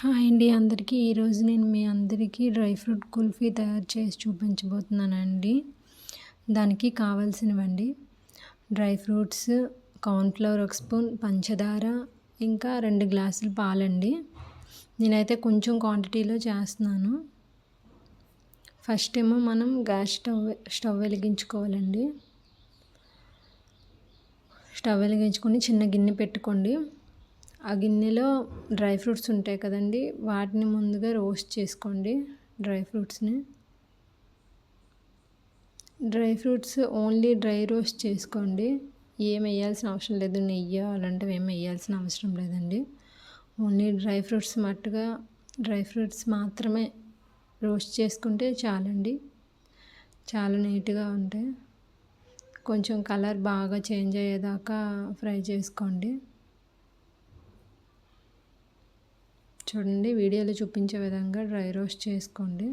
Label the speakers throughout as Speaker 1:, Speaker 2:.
Speaker 1: Hi అండి అందరికీ. ఈరోజు నేను మీ అందరికీ డ్రై ఫ్రూట్ కుల్ఫీ తయారు చేసి చూపించబోతున్నానండి. దానికి కావాల్సినవండి డ్రై ఫ్రూట్స్ కార్న్ఫ్లవర్ ఒక స్పూన్ పంచదార ఇంకా రెండు గ్లాసులు పాలండి. నేనైతే కొంచెం క్వాంటిటీలో చేస్తున్నాను. ఫస్ట్ ఏమో మనం గ్యాస్ స్టవ్ స్టవ్ వెలిగించుకోవాలండి. స్టవ్ వెలిగించుకొని చిన్న గిన్నె పెట్టుకోండి. ఆ గిన్నెలో డ్రై ఫ్రూట్స్ ఉంటాయి కదండి వాటిని ముందుగా రోస్ట్ చేసుకోండి డ్రై ఫ్రూట్స్ని. Dry fruits only dry roast చేసుకోండి ఏం వేయాల్సిన అవసరం లేదు నెయ్యి అలాంటివి ఏం వేయాల్సిన అవసరం లేదండి. ఓన్లీ డ్రై ఫ్రూట్స్ మట్టుగా డ్రై ఫ్రూట్స్ మాత్రమే రోస్ట్ చేసుకుంటే చాలండి చాలా నీట్గా ఉంటాయి. కొంచెం కలర్ బాగా చేంజ్ అయ్యేదాకా ఫ్రై చేసుకోండి. చూడండి వీడియోలో చూపించే విధంగా డ్రై రోస్ట్ చేసుకోండి.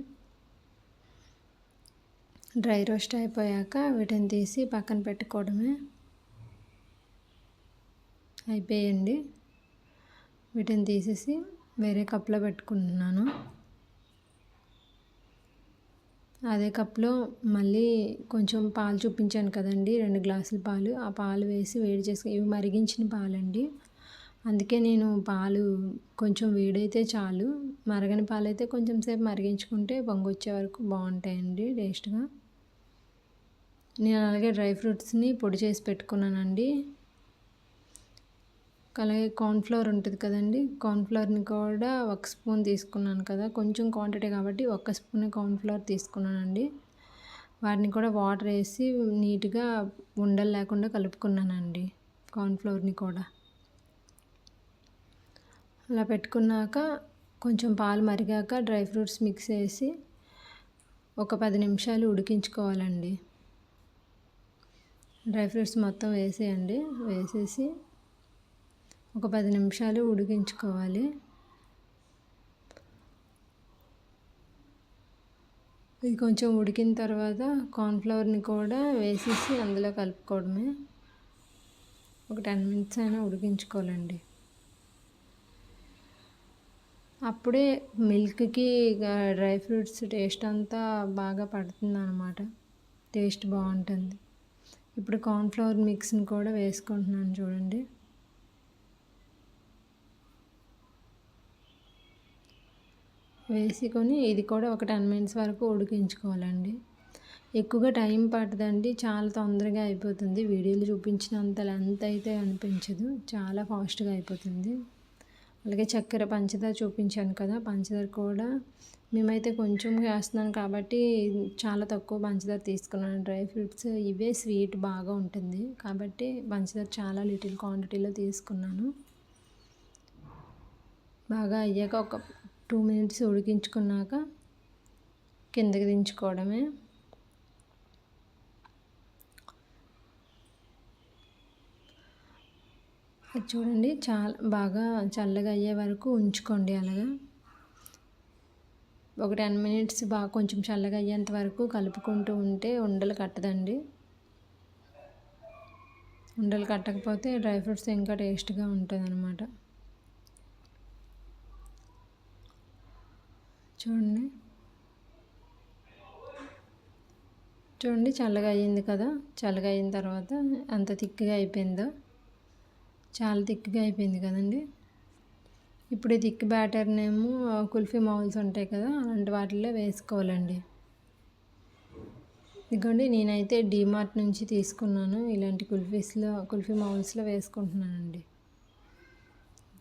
Speaker 1: డ్రై రోస్ట్ అయిపోయాక వీటిని తీసి పక్కన పెట్టుకోవడమే అయిపోయండి. వీటిని తీసేసి వేరే కప్లో పెట్టుకుంటున్నాను అదే కప్లో మళ్ళీ కొంచెం పాలు చూపించాను కదండి రెండు గ్లాసుల పాలు. ఆ పాలు వేసి వేడి చేసుకుని ఇవి మరిగించిన పాలండి. అందుకే నేను పాలు కొంచెం వేడైతే చాలు. మరగని పాలు అయితే కొంచెం సేపు మరిగించుకుంటే పొంగు వచ్చే వరకు బాగుంటాయండి టేస్ట్గా. నేను అలాగే డ్రై ఫ్రూట్స్ని పొడి చేసి పెట్టుకున్నానండి. అలాగే కార్న్ఫ్లవర్ ఉంటుంది కదండి కార్న్ఫ్లవర్ని కూడా ఒక స్పూన్ తీసుకున్నాను కదా. కొంచెం క్వాంటిటీ కాబట్టి ఒక స్పూన్ కార్న్ఫ్లవర్ తీసుకున్నానండి. వాటిని కూడా వాటర్ వేసి నీట్గా ఉండలు లేకుండా కలుపుకున్నానండి కార్న్ఫ్లవర్ని కూడా. అలా పెట్టుకున్నాక కొంచెం పాలు మరిగాక డ్రై ఫ్రూట్స్ మిక్స్ చేసి ఒక పది నిమిషాలు ఉడికించుకోవాలండి. డ్రై ఫ్రూట్స్ మొత్తం వేసేయండి. వేసేసి ఒక పది నిమిషాలు ఉడికించుకోవాలి. ఇది కొంచెం ఉడికిన తర్వాత కార్న్ఫ్లవర్ని కూడా వేసేసి అందులో కలుపుకోవడమే. ఒక టెన్ మినిట్స్ అయినా ఉడికించుకోవాలండి. అప్పుడే మిల్క్కి డ్రై ఫ్రూట్స్ టేస్ట్ అంతా బాగా పడుతుంది అనమాట టేస్ట్ బాగుంటుంది. ఇప్పుడు కార్న్ఫ్లవర్ మిక్స్ని కూడా వేసుకుంటున్నాను చూడండి. వేసుకొని ఇది కూడా ఒక టెన్ మినిట్స్ వరకు ఉడికించుకోవాలండి. ఎక్కువగా టైం పట్టదండి. చాలా తొందరగా అయిపోతుంది. వీడియోలు చూపించినంత లెంత్ అయితే అనిపించదు. చాలా ఫాస్ట్గా అయిపోతుంది. అలాగే చక్కెర పంచదార చూపించాను కదా పంచదార కూడా మేమైతే కొంచెం వేస్తున్నాను కాబట్టి చాలా తక్కువ పంచదార తీసుకున్నాను. డ్రై ఫ్రూట్స్ ఇవే స్వీట్ బాగా ఉంటుంది కాబట్టి పంచదార చాలా లిటిల్ క్వాంటిటీలో తీసుకున్నాను. బాగా అయ్యాక ఒక టూ మినిట్స్ ఉడికించుకున్నాక కిందకి దించుకోవడమే. అది చూడండి చాలా బాగా చల్లగా అయ్యే వరకు ఉంచుకోండి అలాగా. ఒక టెన్ మినిట్స్ బాగా కొంచెం చల్లగా అయ్యేంత వరకు కలుపుకుంటూ ఉంటే ఉండలు కట్టదండి. ఉండలు కట్టకపోతే డ్రై ఫ్రూట్స్ ఇంకా టేస్ట్గా ఉంటుంది అనమాట చూడండి. చూడండి చల్లగా అయ్యింది కదా. చల్లగా అయిన తర్వాత అంత థిక్గా అయిపోయిందో. చాలా థిక్గా అయిపోయింది కదండి. ఇప్పుడు ఈ థిక్ బ్యాటర్నేమో కుల్ఫీ మౌల్స్ ఉంటాయి కదా అలాంటి వాటిల్లో వేసుకోవాలండి. ఇదిగోండి నేనైతే డీమార్ట్ నుంచి తీసుకున్నాను. ఇలాంటి కుల్ఫీస్లో కుల్ఫీ మౌల్స్లో వేసుకుంటున్నానండి.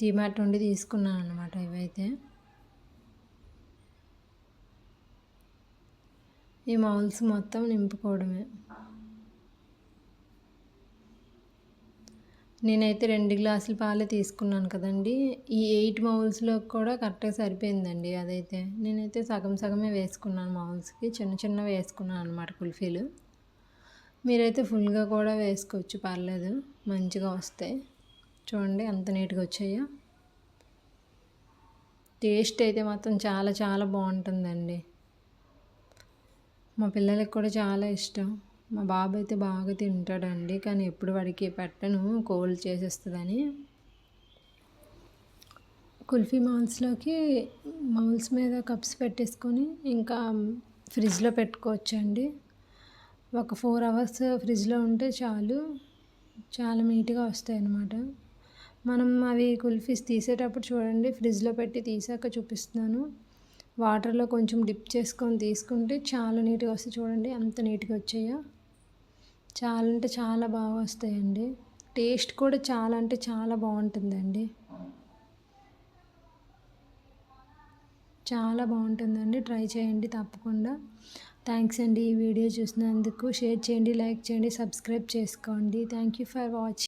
Speaker 1: డీమార్ట్ నుండి తీసుకున్నాను అనమాట ఇవైతే. ఈ మౌల్స్ మొత్తం నింపుకోవడమే. నేనైతే రెండు గ్లాసుల పాలే తీసుకున్నాను కదండి. ఈ ఎయిట్ మౌల్స్లో కూడా కరెక్ట్గా సరిపోయిందండి అదైతే. నేనైతే సగం సగమే వేసుకున్నాను మౌల్స్కి. చిన్న చిన్న వేసుకున్నాను అనమాట కుల్ఫీలు. మీరైతే ఫుల్గా కూడా వేసుకోవచ్చు పర్లేదు. మంచిగా వస్తాయి. చూడండి ఎంత నీట్గా వచ్చాయో. టేస్ట్ అయితే మాత్రం చాలా చాలా బాగుంటుందండి. మా పిల్లలకి కూడా చాలా ఇష్టం. మా బాబు అయితే బాగా తింటాడండి కానీ ఎప్పుడు వాడికి పెట్టను కోల్డ్ చేసేస్తుందని. కుల్ఫీ మౌల్స్లోకి మౌల్స్ మీద కప్స్ పెట్టేసుకొని ఇంకా ఫ్రిడ్జ్లో పెట్టుకోవచ్చండి. ఒక ఫోర్ అవర్స్ ఫ్రిడ్జ్లో ఉంటే చాలు చాలా నీట్గా వస్తాయి అన్నమాట మనం అవి కుల్ఫీస్ తీసేటప్పుడు చూడండి ఫ్రిడ్జ్లో పెట్టి తీసాక చూపిస్తున్నాను. వాటర్లో కొంచెం డిప్ చేసుకొని తీసుకుంటే చాలా నీట్గా వస్తాయి చూడండి అంత నీట్గా వచ్చాయో. చాలా అంటే చాలా బాగా వస్తాయండి. టేస్ట్ కూడా చాలా అంటే చాలా బాగుంటుందండి. చాలా బాగుంటుందండి. ట్రై చేయండి తప్పకుండా. థ్యాంక్స్ అండి ఈ వీడియో చూసినందుకు. షేర్ చేయండి లైక్ చేయండి సబ్స్క్రైబ్ చేసుకోండి. Thank you for watching